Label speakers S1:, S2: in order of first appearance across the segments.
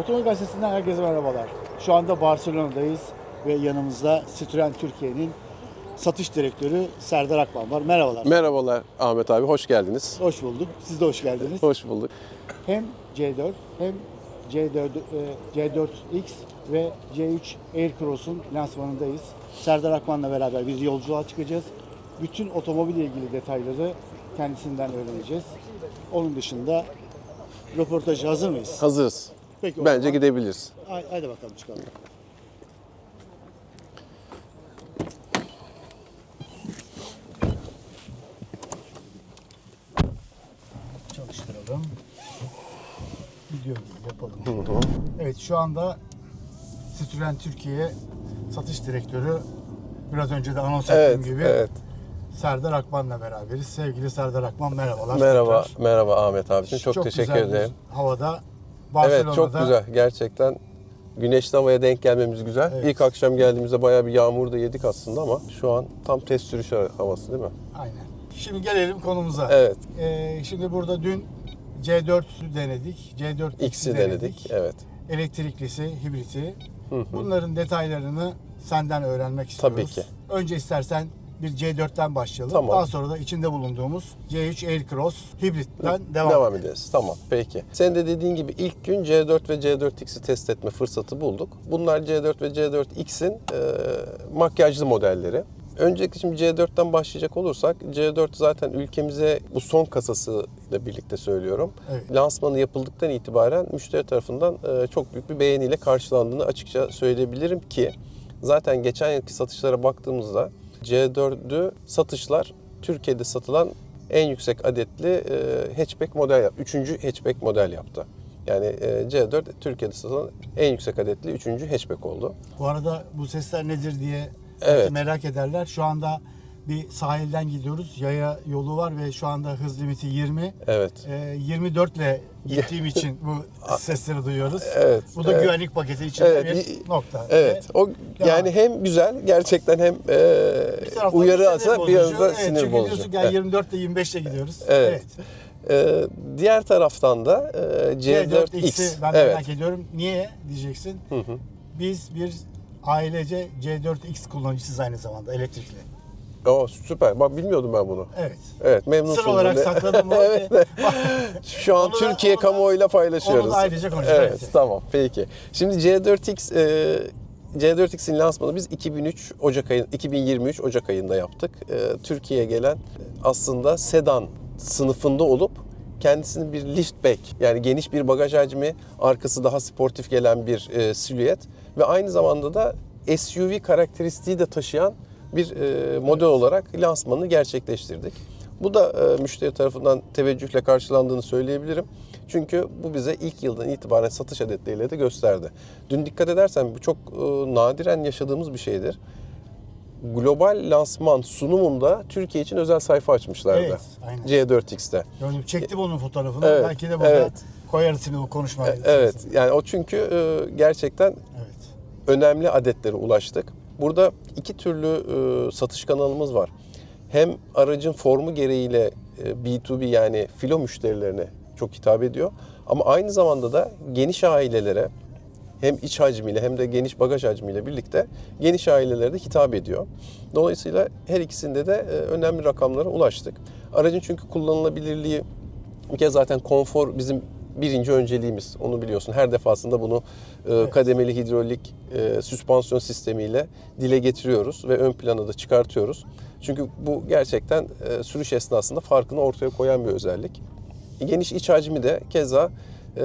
S1: Otomobil Gazetesi'nden herkese merhabalar. Şu anda Barcelona'dayız ve yanımızda Citroen Türkiye'nin satış direktörü Serdar Akman var. Merhabalar.
S2: Merhabalar Ahmet abi, hoş geldiniz.
S1: hoş bulduk. Siz de hoş geldiniz.
S2: Hoş bulduk.
S1: Hem C4 hem C4 e, C4X ve C3 Aircross'un lansmanındayız. Serdar Akman'la beraber bir yolculuğa çıkacağız. Bütün otomobille ilgili detayları kendisinden öğreneceğiz. Onun dışında röportajı hazır mıyız?
S2: Hazırız.
S1: Peki
S2: Bence
S1: zaman.
S2: gidebiliriz.
S1: Hay- Haydi bakalım çıkalım. Çalıştıralım. Video yapalım. Evet şu anda Citroen Türkiye satış direktörü biraz önce de anons ettiğim
S2: Evet,
S1: gibi
S2: evet.
S1: Serdar Akman'la beraberiz. Sevgili Serdar Akman merhabalar.
S2: Merhaba,
S1: tekrar.
S2: merhaba Ahmet abiciğim. Çok, teşekkür
S1: güzel bir
S2: ederim.
S1: havada
S2: Evet,
S1: Barcelona'da
S2: çok güzel. Gerçekten güneşli havaya denk gelmemiz güzel.
S1: Evet.
S2: İlk akşam geldiğimizde bayağı bir yağmur da yedik aslında ama şu an tam test sürüş havası değil mi?
S1: Aynen. Şimdi gelelim konumuza.
S2: Evet,
S1: Ee, şimdi burada dün C4'ü denedik. C4
S2: X'i denedik. Evet.
S1: Elektriklisi, hibriti.
S2: Hı hı.
S1: Bunların detaylarını senden öğrenmek istiyoruz.
S2: Tabii ki.
S1: Önce istersen bir C4'ten başlayalım.
S2: Tamam.
S1: Daha sonra da içinde bulunduğumuz C3 Aircross hibritten devam,
S2: Devam
S1: edelim.
S2: ederiz. Tamam, peki. Sen de dediğin gibi ilk gün C4 ve C4X'i test etme fırsatı bulduk. Bunlar C4 ve C4X'in e, makyajlı modelleri. Öncelikle şimdi C4'ten başlayacak olursak, C4 zaten ülkemize bu son kasası ile birlikte söylüyorum.
S1: Evet.
S2: Lansmanı yapıldıktan itibaren müşteri tarafından e, çok büyük bir beğeniyle karşılandığını açıkça söyleyebilirim ki zaten geçen yılki satışlara baktığımızda C4'ü satışlar Türkiye'de satılan en yüksek adetli e, hatchback model yaptı. Üçüncü hatchback model yaptı. Yani e, C4 Türkiye'de satılan en yüksek adetli üçüncü hatchback oldu.
S1: Bu arada bu sesler nedir diye
S2: Evet.
S1: merak ederler. Şu anda bir sahilden gidiyoruz. Yaya yolu var ve şu anda hız limiti 20.
S2: Evet.
S1: Ee, 24 ile gittiğim için bu sesleri duyuyoruz.
S2: Evet,
S1: Bu da
S2: evet.
S1: güvenlik paketi içinde
S2: Evet,
S1: bir nokta.
S2: Evet.
S1: Ve
S2: O
S1: devam.
S2: yani hem güzel gerçekten hem e, uyarı asa bir yandan
S1: evet,
S2: sinir
S1: çünkü
S2: bozucu.
S1: diyorsun ki ya
S2: Evet.
S1: 24 ile 25 ile gidiyoruz.
S2: Evet. Ee, diğer taraftan da e, C4X.
S1: C4X'i ben
S2: evet.
S1: merak ediyorum. Niye diyeceksin? Biz bir ailece C4X kullanıcısıyız aynı zamanda elektrikli.
S2: O süper. Bak bilmiyordum ben bunu.
S1: Evet.
S2: Evet memnunsun.
S1: Sır olarak
S2: böyle.
S1: sakladım
S2: evet. Şu an
S1: Onu da-
S2: Türkiye
S1: onu da-
S2: kamuoyuyla paylaşıyoruz.
S1: onu da ayrıca konuşacağız.
S2: Evet tamam peki. Şimdi C4X e, C4X'in lansmanı biz 2003 Ocak ayı 2023 Ocak ayında yaptık. E, Türkiye'ye gelen aslında sedan sınıfında olup kendisini bir liftback yani geniş bir bagaj hacmi, arkası daha sportif gelen bir e, silüet ve aynı zamanda da SUV karakteristiği de taşıyan bir e, model olarak lansmanını gerçekleştirdik. Bu da e, müşteri tarafından teveccühle karşılandığını söyleyebilirim. Çünkü bu bize ilk yıldan itibaren satış adetleriyle de gösterdi. Dün dikkat edersen bu çok e, nadiren yaşadığımız bir şeydir. Global lansman sunumunda Türkiye için özel sayfa açmışlardı.
S1: Evet, aynen.
S2: C4X'te.
S1: Gördüm. Çektim onun fotoğrafını.
S2: Evet,
S1: Belki de burada
S2: evet.
S1: koyarız şimdi bu konuşmayı.
S2: Evet yani o çünkü e, gerçekten
S1: Evet.
S2: önemli adetlere ulaştık. Burada iki türlü e, satış kanalımız var. Hem aracın formu gereğiyle e, B2B yani filo müşterilerine çok hitap ediyor. Ama aynı zamanda da geniş ailelere hem iç hacmiyle hem de geniş bagaj hacmiyle birlikte geniş ailelere de hitap ediyor. Dolayısıyla her ikisinde de e, önemli rakamlara ulaştık. Aracın çünkü kullanılabilirliği bir kez zaten konfor bizim birinci önceliğimiz. Onu biliyorsun. Her defasında bunu e, kademeli hidrolik e, süspansiyon sistemiyle dile getiriyoruz ve ön plana da çıkartıyoruz. Çünkü bu gerçekten e, sürüş esnasında farkını ortaya koyan bir özellik. Geniş iç hacmi de keza e,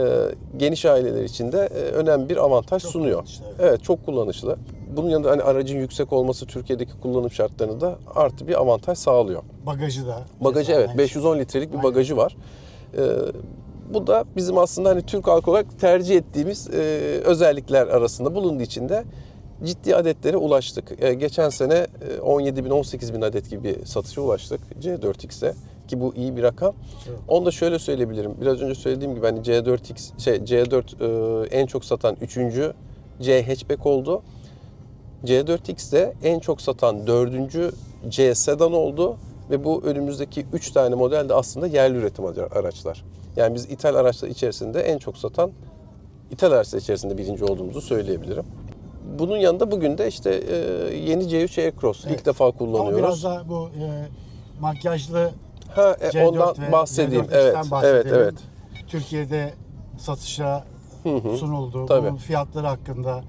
S2: geniş aileler için de e, önemli bir avantaj
S1: Çok
S2: sunuyor.
S1: kullanışlı, evet.
S2: Evet çok kullanışlı. Bunun yanında hani aracın yüksek olması Türkiye'deki kullanım şartlarını da artı bir avantaj sağlıyor.
S1: Bagajı da.
S2: Bagajı evet
S1: aynı
S2: 510 litrelik bir
S1: Aynen.
S2: bagajı var. Ee, bu da bizim aslında hani Türk halkı olarak tercih ettiğimiz e, özellikler arasında bulunduğu için de ciddi adetlere ulaştık. Ee, geçen sene e, 17 bin 18 bin adet gibi satışa ulaştık C4X'e ki bu iyi bir rakam.
S1: Evet.
S2: Onu da şöyle söyleyebilirim. Biraz önce söylediğim gibi hani C4X şey C4 e, en çok satan 3. C hatchback oldu. C4X de en çok satan 4. C sedan oldu ve bu önümüzdeki 3 tane model de aslında yerli üretim ara- araçlar. Yani biz ithal araçlar içerisinde en çok satan İthal araçlar içerisinde birinci olduğumuzu söyleyebilirim. Bunun yanında bugün de işte e, yeni C3 Aircross
S1: Evet.
S2: ilk defa
S1: Ama
S2: kullanıyoruz.
S1: biraz da bu e, makyajlı
S2: ha, e,
S1: C4
S2: ondan
S1: ve
S2: bahsedeyim.
S1: C4X'ten
S2: Evet, evet, evet.
S1: Türkiye'de satışa sunuldu.
S2: Tabii.
S1: Bunun fiyatları hakkında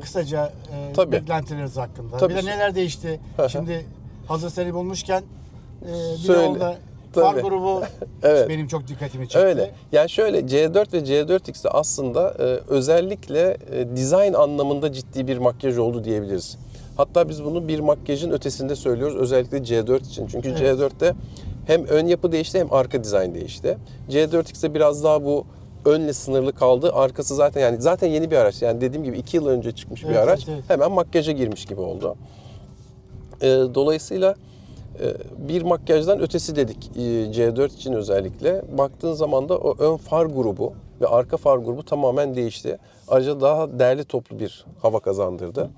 S1: kısaca e,
S2: Tabii.
S1: beklentileriniz hakkında.
S2: Tabii.
S1: Bir de neler değişti?
S2: Hı hı.
S1: Şimdi hazır seni bulmuşken e, bir
S2: Söyle.
S1: orada far
S2: Tabii.
S1: grubu
S2: Evet.
S1: benim çok dikkatimi çekti.
S2: Öyle. Yani şöyle C4 ve C4X'de aslında e, özellikle e, dizayn anlamında ciddi bir makyaj oldu diyebiliriz. Hatta biz bunu bir makyajın ötesinde söylüyoruz özellikle C4 için. Çünkü
S1: Evet.
S2: C4'te hem ön yapı değişti hem arka dizayn değişti. C4X'de biraz daha bu önle sınırlı kaldı. Arkası zaten yani zaten yeni bir araç. Yani dediğim gibi 2 yıl önce çıkmış bir
S1: Evet,
S2: araç.
S1: evet, evet.
S2: Hemen makyaja girmiş gibi oldu. E, dolayısıyla bir makyajdan ötesi dedik e, C4 için özellikle. Baktığın zaman da o ön far grubu ve arka far grubu tamamen değişti. Ayrıca daha değerli toplu bir hava kazandırdı.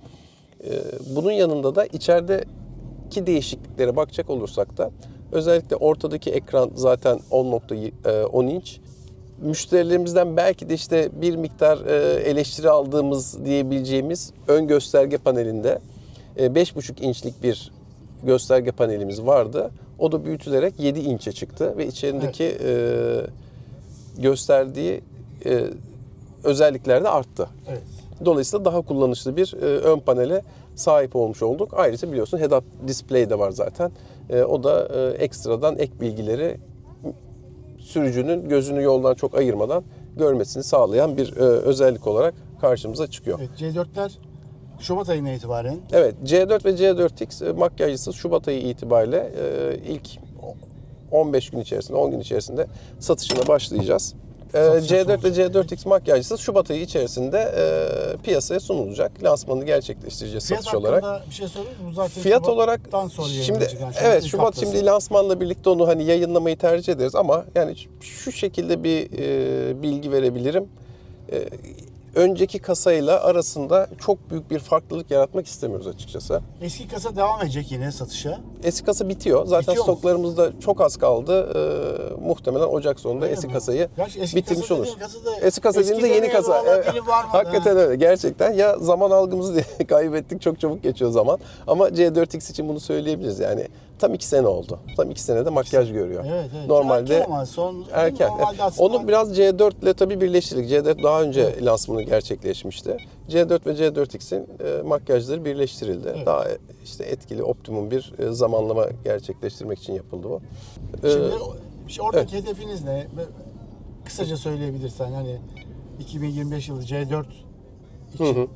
S2: E, Bunun yanında da içerideki değişikliklere bakacak olursak da özellikle ortadaki ekran zaten 10.10 inç. Müşterilerimizden belki de işte bir miktar e, eleştiri aldığımız diyebileceğimiz ön gösterge panelinde e, 5.5 inçlik bir gösterge panelimiz vardı. O da büyütülerek 7 inçe çıktı ve içerideki e, gösterdiği e, özellikler de arttı.
S1: Evet.
S2: Dolayısıyla daha kullanışlı bir e, ön panele sahip olmuş olduk. Ayrıca biliyorsun head-up display de var zaten. E, o da e, ekstradan ek bilgileri sürücünün gözünü yoldan çok ayırmadan görmesini sağlayan bir e, özellik olarak karşımıza çıkıyor.
S1: evet. C4'ler Şubat ayına itibaren
S2: Evet, C4 ve C4X e, makyajsız Şubat ayı itibariyle e, ilk 15 gün içerisinde, 10 gün içerisinde satışına başlayacağız. E,
S1: Satışa
S2: C4 ve
S1: sunulacak.
S2: C4X makyajsız Şubat ayı içerisinde e, piyasaya sunulacak. Lansmanını gerçekleştireceğiz
S1: fiyat
S2: satış olarak.
S1: bir şey sorayım mı? Zaten
S2: Fiyat olarak
S1: Şubat'tan sonra
S2: şimdi.
S1: Yani
S2: evet
S1: ilk
S2: Şubat
S1: haftası.
S2: şimdi lansmanla birlikte onu hani yayınlamayı tercih ederiz ama yani şu şekilde bir e, bilgi verebilirim. E, önceki kasayla arasında çok büyük bir farklılık yaratmak istemiyoruz açıkçası.
S1: Eski kasa devam edecek yine satışa.
S2: Eski kasa bitiyor. Zaten
S1: Bitiyor mu?
S2: stoklarımızda çok az kaldı. Ee, muhtemelen Ocak sonunda
S1: Öyle
S2: eski
S1: mi?
S2: kasayı
S1: Gerçi eski
S2: bitirmiş
S1: kasa
S2: olur.
S1: dediğin kasa da
S2: Eski kasa dediğimizde yeni kasa. Evet. Hakikaten
S1: ha.
S2: öyle. Gerçekten ya zaman algımızı kaybettik. Çok çabuk geçiyor zaman. Ama C4X için bunu söyleyebiliriz. Yani tam iki sene oldu. Tam iki senede makyaj görüyor.
S1: Evet, evet.
S2: Normalde
S1: Erken ama son
S2: erken.
S1: Normalde aslında
S2: Onu biraz C4 ile tabii birleştirdik. C4 daha önce lansmanı gerçekleşmişti. C4 ve C4X'in e, makyajları birleştirildi.
S1: Evet.
S2: Daha e, işte etkili, optimum bir e, zamanlama gerçekleştirmek için yapıldı bu. Ee,
S1: Şimdi işte oradaki hedefiniz ne? Kısaca söyleyebilirsen hani 2025 yılı C4 için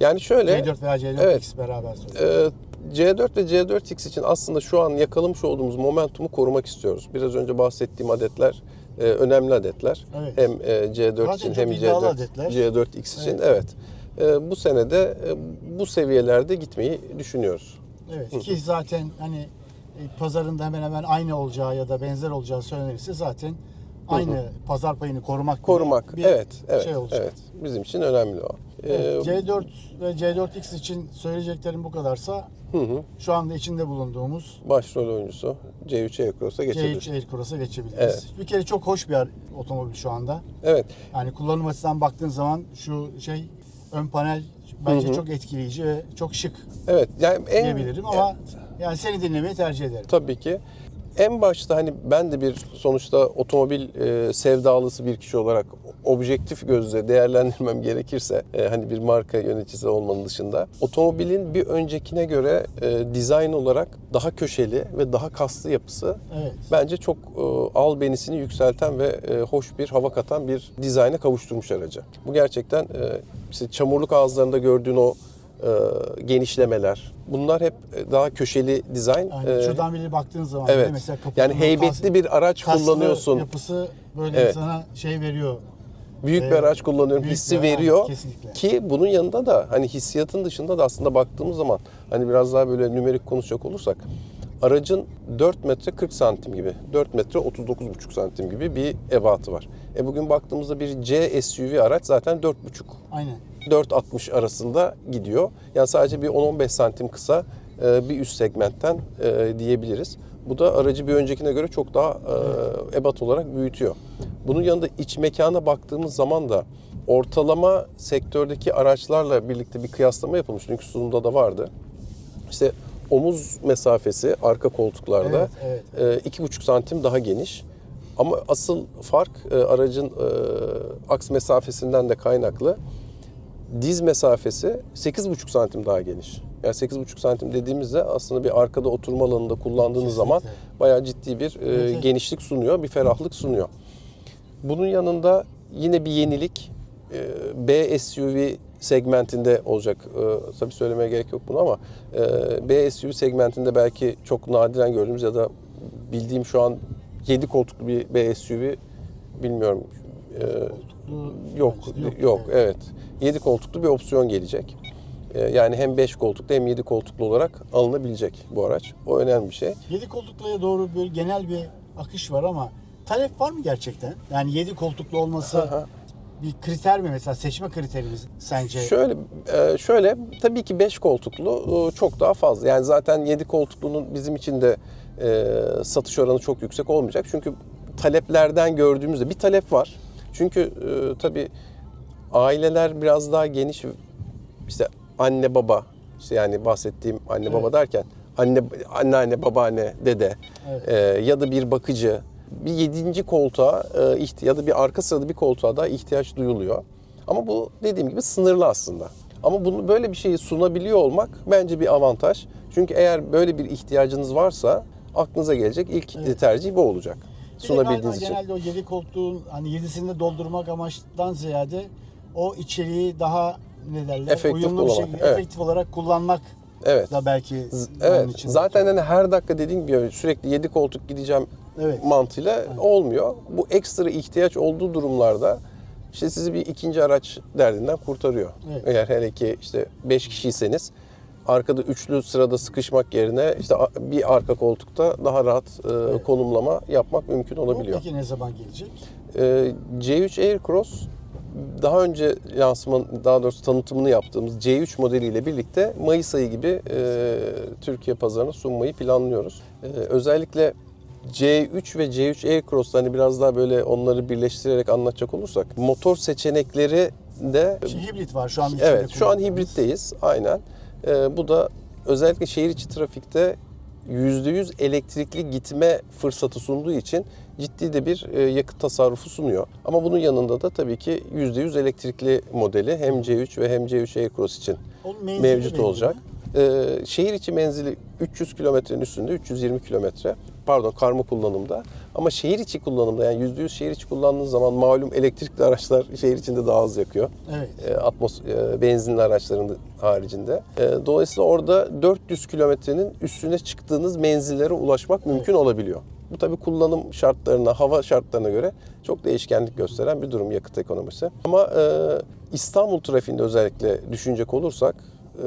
S2: yani şöyle
S1: C4 veya C4X
S2: Evet.
S1: beraber söyleyeyim.
S2: e, C4 ve C4X için aslında şu an yakalamış olduğumuz momentumu korumak istiyoruz. Biraz önce bahsettiğim adetler e, önemli adetler.
S1: Evet.
S2: Hem e, C4
S1: Zaten
S2: için hem
S1: iddialı
S2: C4
S1: adetler.
S2: C4X için.
S1: Evet.
S2: Evet. E, bu senede e, bu seviyelerde gitmeyi düşünüyoruz.
S1: Evet ki zaten hani e, pazarında hemen hemen aynı olacağı ya da benzer olacağı söylenirse zaten aynı pazar payını korumak
S2: Korumak.
S1: bir
S2: evet, evet,
S1: şey olacak.
S2: evet. Bizim için önemli o.
S1: Evet,
S2: E,
S1: C4 ve C4X için söyleyeceklerim bu kadarsa
S2: hı hı.
S1: şu anda içinde bulunduğumuz
S2: Başrol oyuncusu C3 Aircross'a geçebilir.
S1: C3 Aircross'a geçebiliriz.
S2: Evet.
S1: Bir kere çok hoş bir otomobil şu anda.
S2: Evet.
S1: Yani kullanım açısından baktığın zaman şu şey ön panel bence çok etkileyici ve çok şık
S2: Evet. Yani en
S1: diyebilirim ama yani seni dinlemeyi tercih ederim.
S2: Tabii ki. En başta hani ben de bir sonuçta otomobil e, sevdalısı bir kişi olarak objektif gözle değerlendirmem gerekirse e, hani bir marka yöneticisi olmanın dışında otomobilin bir öncekine göre e, dizayn olarak daha köşeli ve daha kaslı yapısı
S1: Evet.
S2: bence çok e, albenisini yükselten ve e, hoş bir hava katan bir dizayna kavuşturmuş aracı. Bu gerçekten e, işte çamurluk ağızlarında gördüğün o genişlemeler bunlar hep e, daha köşeli dizayn.
S1: Yani
S2: E,
S1: şuradan biri baktığın zaman
S2: Evet.
S1: bile mesela
S2: Yani heybetli
S1: kas-
S2: bir araç kullanıyorsun.
S1: yapısı böyle
S2: Evet.
S1: sana şey veriyor.
S2: Büyük bir
S1: Ee,
S2: araç kullanıyorum hissi veriyor.
S1: aynen, kesinlikle.
S2: Ki bunun yanında da hani hissiyatın dışında da aslında baktığımız zaman hani biraz daha böyle nümerik konuşacak olursak aracın 4 metre 40 santim gibi, 4 metre 39,5 santim gibi bir ebatı var. E bugün baktığımızda bir C SUV araç zaten 4,5
S1: Aynen.
S2: 4.60 arasında gidiyor. Yani sadece bir 10-15 santim kısa e, bir üst segmentten e, diyebiliriz. Bu da aracı bir öncekine göre çok daha e, ebat olarak büyütüyor. Bunun yanında iç mekana baktığımız zaman da ortalama sektördeki araçlarla birlikte bir kıyaslama yapılmış. Dünkü sunumda da vardı. İşte omuz mesafesi arka koltuklarda
S1: Evet, evet.
S2: e, iki buçuk santim daha geniş. Ama asıl fark e, aracın e, aks mesafesinden de kaynaklı. Diz mesafesi 8,5 santim daha geniş. Yani 8,5 santim dediğimizde aslında bir arkada oturma alanında kullandığınız
S1: Kesinlikle.
S2: zaman bayağı ciddi bir e, genişlik sunuyor, bir ferahlık sunuyor. Bunun yanında yine bir yenilik e, B SUV segmentinde olacak. E, tabii söylemeye gerek yok bunu ama e, B SUV segmentinde belki çok nadiren gördüğümüz ya da bildiğim şu an 7 koltuklu bir B SUV bilmiyorum. E, yok, yok,
S1: yok,
S2: evet. 7 koltuklu bir opsiyon gelecek. E, yani hem 5 koltuklu hem 7 koltuklu olarak alınabilecek bu araç. O önemli bir şey.
S1: 7 koltukluya doğru böyle genel bir akış var ama talep var mı gerçekten? Yani 7 koltuklu olması. Bir kriter mi mesela seçme kriterimiz sence?
S2: Şöyle e, şöyle tabii ki 5 koltuklu e, çok daha fazla. Yani zaten 7 koltuklunun bizim için de e, satış oranı çok yüksek olmayacak. Çünkü taleplerden gördüğümüzde bir talep var. Çünkü tabii aileler biraz daha geniş işte anne baba işte yani bahsettiğim anne
S1: Evet.
S2: baba derken anne anneanne babaanne dede
S1: Evet.
S2: e, ya da bir bakıcı bir yedinci koltuğa e, ya da bir arka sırada bir koltuğa da ihtiyaç duyuluyor. Ama bu dediğim gibi sınırlı aslında. Ama bunu böyle bir şeyi sunabiliyor olmak bence bir avantaj. Çünkü eğer böyle bir ihtiyacınız varsa aklınıza gelecek ilk
S1: Evet.
S2: tercih bu olacak.
S1: Bir
S2: Sunabildiğiniz için.
S1: Genelde o 7 koltuğun hani 7'sini doldurmak amaçtan ziyade o içeriği daha ne derler
S2: Efektif
S1: uyumlu bir
S2: kullanmak,
S1: şekilde
S2: evet.
S1: efektif olarak kullanmak
S2: Evet.
S1: da belki
S2: Z- Evet.
S1: için.
S2: Zaten hani her dakika dediğim gibi sürekli 7 koltuk gideceğim
S1: Evet.
S2: mantığıyla olmuyor. Bu ekstra ihtiyaç olduğu durumlarda işte sizi bir ikinci araç derdinden kurtarıyor.
S1: Evet.
S2: Eğer hele ki işte 5 kişiyseniz arkada üçlü sırada sıkışmak yerine işte bir arka koltukta daha rahat e, konumlama yapmak mümkün olabiliyor.
S1: peki ne zaman gelecek?
S2: Ee, C3 Aircross daha önce lansman daha doğrusu tanıtımını yaptığımız C3 modeliyle birlikte Mayıs ayı gibi e, Türkiye pazarına sunmayı planlıyoruz. E, özellikle C3 ve C3 Aircross'ta hani biraz daha böyle onları birleştirerek anlatacak olursak motor seçenekleri de
S1: Şimdi hibrit var şu an.
S2: Evet, şu an hibritteyiz. Aynen. Ee, bu da özellikle şehir içi trafikte %100 elektrikli gitme fırsatı sunduğu için ciddi de bir e, yakıt tasarrufu sunuyor. Ama bunun yanında da tabii ki %100 elektrikli modeli hem C3 ve hem C3 Aircross için mevcut olacak.
S1: mi?
S2: Ee, şehir içi menzili 300 kilometrenin üstünde 320 kilometre. Pardon karma kullanımda. Ama şehir içi kullanımda yani %100 şehir içi kullandığınız zaman malum elektrikli araçlar şehir içinde daha az yakıyor
S1: Evet.
S2: e, atmos e, benzinli araçların haricinde. E, dolayısıyla orada 400 kilometrenin üstüne çıktığınız menzillere ulaşmak mümkün olabiliyor. Bu tabii kullanım şartlarına, hava şartlarına göre çok değişkenlik gösteren bir durum yakıt ekonomisi. Ama e, İstanbul trafiğinde özellikle düşünecek olursak e,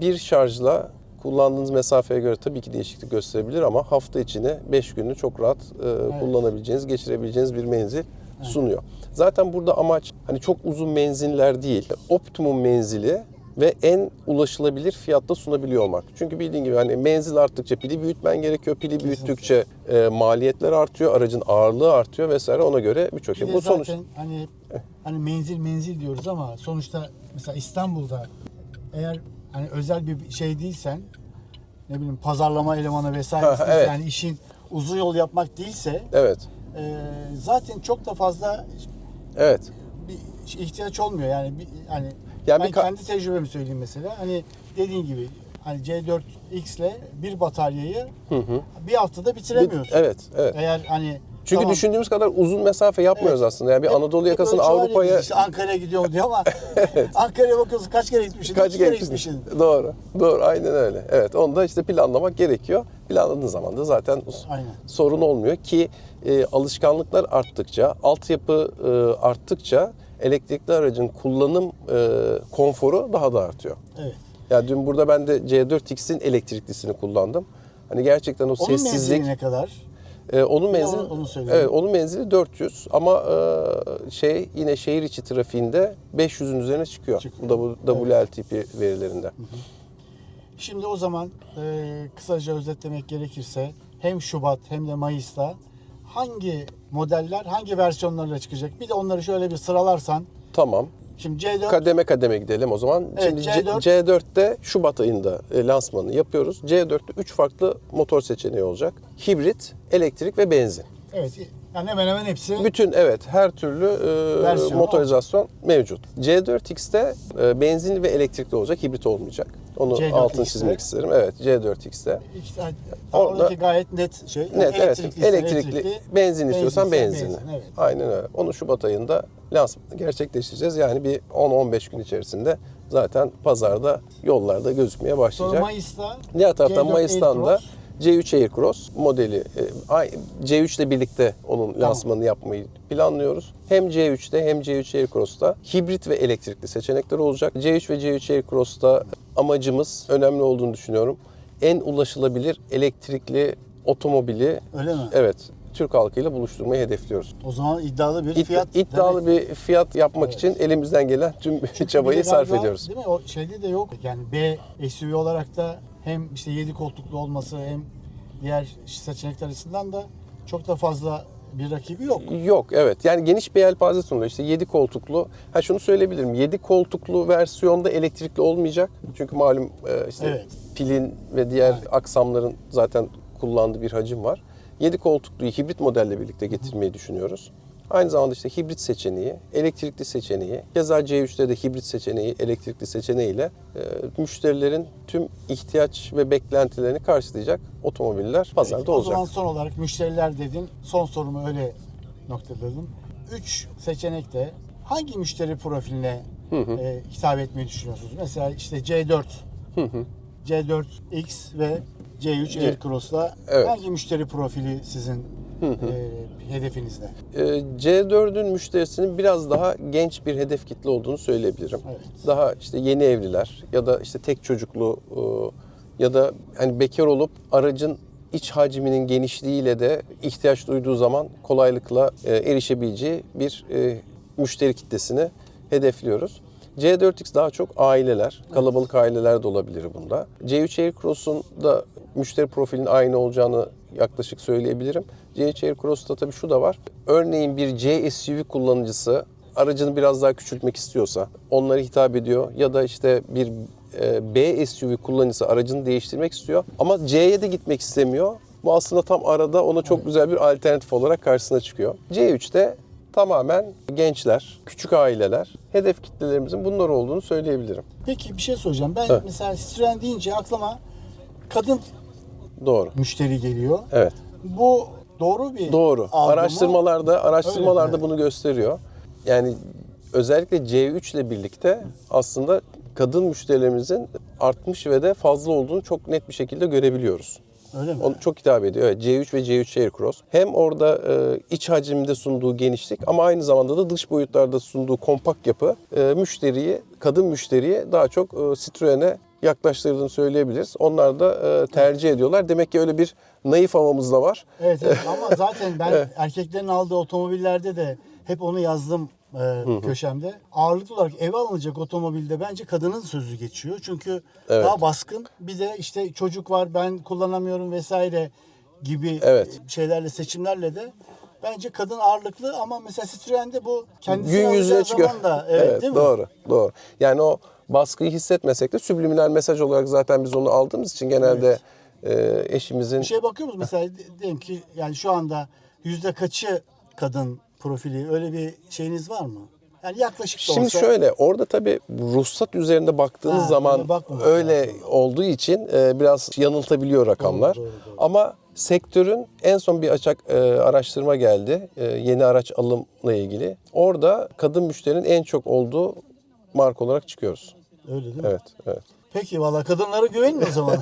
S2: bir şarjla kullandığınız mesafeye göre tabii ki değişiklik gösterebilir ama hafta içini 5 gününü çok rahat e, kullanabileceğiniz, geçirebileceğiniz bir menzil sunuyor. Zaten burada amaç hani çok uzun menziller değil, optimum menzili ve en ulaşılabilir fiyatta sunabiliyor olmak. Çünkü bildiğin gibi hani menzil arttıkça pili büyütmen gerekiyor. Pili büyüttükçe e, maliyetler artıyor, aracın ağırlığı artıyor vesaire. Ona göre birçok
S1: Bir
S2: şey. Bu
S1: zaten
S2: sonuç
S1: hani hani menzil menzil diyoruz ama sonuçta mesela İstanbul'da eğer hani özel bir şey değilsen ne bileyim pazarlama elemanı vesaire
S2: Ha, evet.
S1: yani işin uzun yol yapmak değilse
S2: evet.
S1: e, zaten çok da fazla
S2: Evet.
S1: bir ihtiyaç olmuyor yani bir, hani
S2: Yani
S1: ben
S2: bir ka-
S1: kendi tecrübemi söyleyeyim mesela hani dediğin gibi hani C4X ile bir bataryayı bir haftada bitiremiyorsun.
S2: Evet, evet.
S1: Eğer hani
S2: Çünkü
S1: tamam,
S2: düşündüğümüz kadar uzun mesafe yapmıyoruz aslında. Yani bir Anadolu yakasını
S1: ya,
S2: Avrupa'ya
S1: işte Ankara'ya gidiyorum diyor ama Ankara'ya bakıyorsun kaç kere gitmişsin?
S2: Kaç
S1: kere
S2: geçmişsin? Doğru. Doğru. Aynen öyle. Evet. Onu da işte planlamak gerekiyor. Planladığın zaman da zaten
S1: Aynen.
S2: sorun olmuyor ki e, alışkanlıklar arttıkça, altyapı e, arttıkça elektrikli aracın kullanım e, konforu daha da artıyor.
S1: Evet.
S2: Ya dün burada ben de C4X'in elektriklisini kullandım. Hani gerçekten o
S1: Onun
S2: sessizlik
S1: menzili ne kadar?
S2: Ee, onun menzili
S1: onu- onu.
S2: Evet, onun menzili 400 ama e, şey yine şehir içi trafiğinde 500'ün üzerine çıkıyor.
S1: Çıkıyor.
S2: Bu da WLTP verilerinde.
S1: Şimdi o zaman e, kısaca özetlemek gerekirse hem Şubat hem de Mayıs'ta hangi modeller hangi versiyonlarla çıkacak? Bir de onları şöyle bir sıralarsan
S2: Tamam.
S1: Şimdi C4
S2: Kademe kademe gidelim o zaman.
S1: Evet,
S2: Şimdi C-
S1: C4.
S2: C4'te Şubat ayında e, lansmanı yapıyoruz. C4'te 3 farklı motor seçeneği olacak. Hibrit, elektrik ve benzin.
S1: evet yani hemen hemen hepsi
S2: Bütün evet her türlü e, motorizasyon mevcut. C4X'te e, benzinli ve elektrikli olacak, hibrit olmayacak. Onu
S1: C4X'te.
S2: altını çizmek isterim. Evet, C4X'te.
S1: işte,
S2: Orada-
S1: oradaki gayet net şey.
S2: Net, evet.
S1: Elektrikli,
S2: Elektrikli, benzin istiyorsan benzinli.
S1: benzin, evet.
S2: Aynen öyle. Onu Şubat ayında lansmanı gerçekleştireceğiz. Yani bir 10-15 gün içerisinde zaten pazarda, yollarda gözükmeye
S1: Sonra
S2: başlayacak.
S1: Mayıs'ta
S2: Diğer taraftan
S1: C4
S2: Mayıs'tan da
S1: Aircross.
S2: C3 Aircross modeli e, ay- C3 ile birlikte onun lansmanını yapmayı planlıyoruz. Hem C3'te hem C3 Aircross'ta hibrit ve elektrikli seçenekler olacak. C3 ve C3 Aircross'ta amacımız önemli olduğunu düşünüyorum. En ulaşılabilir elektrikli otomobili
S1: Öyle mi?
S2: evet Türk halkıyla buluşturmayı hedefliyoruz.
S1: O zaman iddialı bir
S2: İd-
S1: fiyat.
S2: iddialı bir fiyat yapmak için elimizden gelen tüm
S1: de
S2: çabayı sarf
S1: galiba,
S2: ediyoruz.
S1: Değil mi? O şeyde de yok. Yani B SUV olarak da hem işte 7 koltuklu olması hem diğer seçenekler açısından da çok da fazla bir rakibi yok.
S2: Yok evet yani geniş bir yelpaze sunuyor. İşte 7 koltuklu. Ha şunu söyleyebilirim. 7 koltuklu versiyonda elektrikli olmayacak. Çünkü malum e, işte
S1: Evet.
S2: pilin ve diğer aksamların zaten kullandığı bir hacim var. 7 koltukluyu hibrit modelle birlikte getirmeyi düşünüyoruz. Aynı zamanda işte hibrit seçeneği, elektrikli seçeneği, keza C3'te de hibrit seçeneği, elektrikli seçeneğiyle e, müşterilerin tüm ihtiyaç ve beklentilerini karşılayacak otomobiller pazarda
S1: o
S2: olacak.
S1: zaman son olarak müşteriler dedin. Son sorumu öyle noktaladım. 3 seçenekte hangi müşteri profiline e, hitap etmeyi düşünüyorsunuz? Mesela işte C4, C4X ve C3
S2: C-
S1: Aircross'la
S2: Evet.
S1: hangi müşteri profili sizin e, hedefinizde?
S2: Ee, C4'ün müşterisinin biraz daha genç bir hedef kitle olduğunu söyleyebilirim.
S1: Evet.
S2: Daha işte yeni evliler ya da işte tek çocuklu e, ya da hani bekar olup aracın iç hacminin genişliğiyle de ihtiyaç duyduğu zaman kolaylıkla e, erişebileceği bir e, müşteri kitlesini hedefliyoruz. C4X daha çok aileler, kalabalık aileler de olabilir bunda. C3 Aircross'un da müşteri profilinin aynı olacağını yaklaşık söyleyebilirim. C3 Aircross'ta tabii şu da var. Örneğin bir C SUV kullanıcısı aracını biraz daha küçültmek istiyorsa onlara hitap ediyor ya da işte bir e, B SUV kullanıcısı aracını değiştirmek istiyor ama C'ye de gitmek istemiyor. Bu aslında tam arada ona çok güzel bir alternatif olarak karşısına çıkıyor. C3'te tamamen gençler, küçük aileler, hedef kitlelerimizin bunlar olduğunu söyleyebilirim.
S1: Peki bir şey soracağım. Ben
S2: Evet.
S1: mesela Citroen deyince aklıma kadın
S2: Doğru.
S1: müşteri geliyor.
S2: Evet.
S1: Bu doğru bir
S2: Doğru. Araştırmalarda araştırmalarda bunu gösteriyor. Yani özellikle C3 ile birlikte aslında kadın müşterilerimizin artmış ve de fazla olduğunu çok net bir şekilde görebiliyoruz.
S1: Öyle mi?
S2: Onu çok hitap ediyor. Evet, C3 ve C3 Aircross. Hem orada e, iç hacimde sunduğu genişlik ama aynı zamanda da dış boyutlarda sunduğu kompakt yapı e, müşteriyi, kadın müşteriye daha çok e, Citroen'e yaklaştırdığını söyleyebiliriz. Onlar da e, tercih ediyorlar. Demek ki öyle bir naif havamız da var.
S1: Evet, evet. ama zaten ben erkeklerin aldığı otomobillerde de hep onu yazdım e, köşemde. Ağırlıklı olarak eve alınacak otomobilde bence kadının sözü geçiyor. Çünkü
S2: Evet.
S1: daha baskın. Bir de işte çocuk var ben kullanamıyorum vesaire gibi
S2: Evet.
S1: şeylerle seçimlerle de bence kadın ağırlıklı ama mesela Citroen'de bu kendisi
S2: Gün yüzüne çıkıyor.
S1: da evet, değil mi?
S2: Doğru, doğru. Yani o baskıyı hissetmesek de subliminal mesaj olarak zaten biz onu aldığımız için genelde e, eşimizin
S1: Bir şeye bakıyor musunuz? Mesela di- diyelim ki yani şu anda yüzde kaçı kadın profili öyle bir şeyiniz var mı? Yani yaklaşık da
S2: Şimdi
S1: olsa.
S2: şöyle orada tabii ruhsat üzerinde baktığınız
S1: Ha,
S2: zaman
S1: öyle bakmamak
S2: öyle olduğu için e, biraz yanıltabiliyor rakamlar.
S1: Doğru, doğru.
S2: Ama sektörün en son bir açık e, araştırma geldi e, yeni araç alımla ilgili. Orada kadın müşterinin en çok olduğu marka olarak çıkıyoruz.
S1: Öyle değil mi?
S2: Evet, evet.
S1: Peki valla kadınlara güvenin o zaman.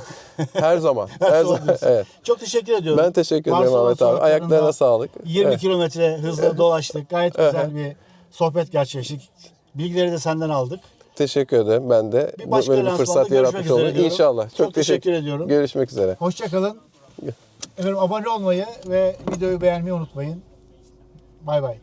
S2: Her zaman. her zaman. Evet.
S1: Çok teşekkür ediyorum.
S2: Ben teşekkür ederim
S1: Barcelona
S2: Ahmet abi. Ayaklarına sağlık.
S1: 20
S2: Evet.
S1: kilometre hızla dolaştık. Gayet güzel bir sohbet gerçekleştik. Bilgileri de senden aldık.
S2: Teşekkür ederim. Ben de
S1: Bir başka
S2: böyle bir fırsat yaratmış oldum. İnşallah. Çok,
S1: Çok teşekkür ediyorum.
S2: Görüşmek üzere.
S1: Hoşçakalın. Efendim abone olmayı ve videoyu beğenmeyi unutmayın. Bay bay.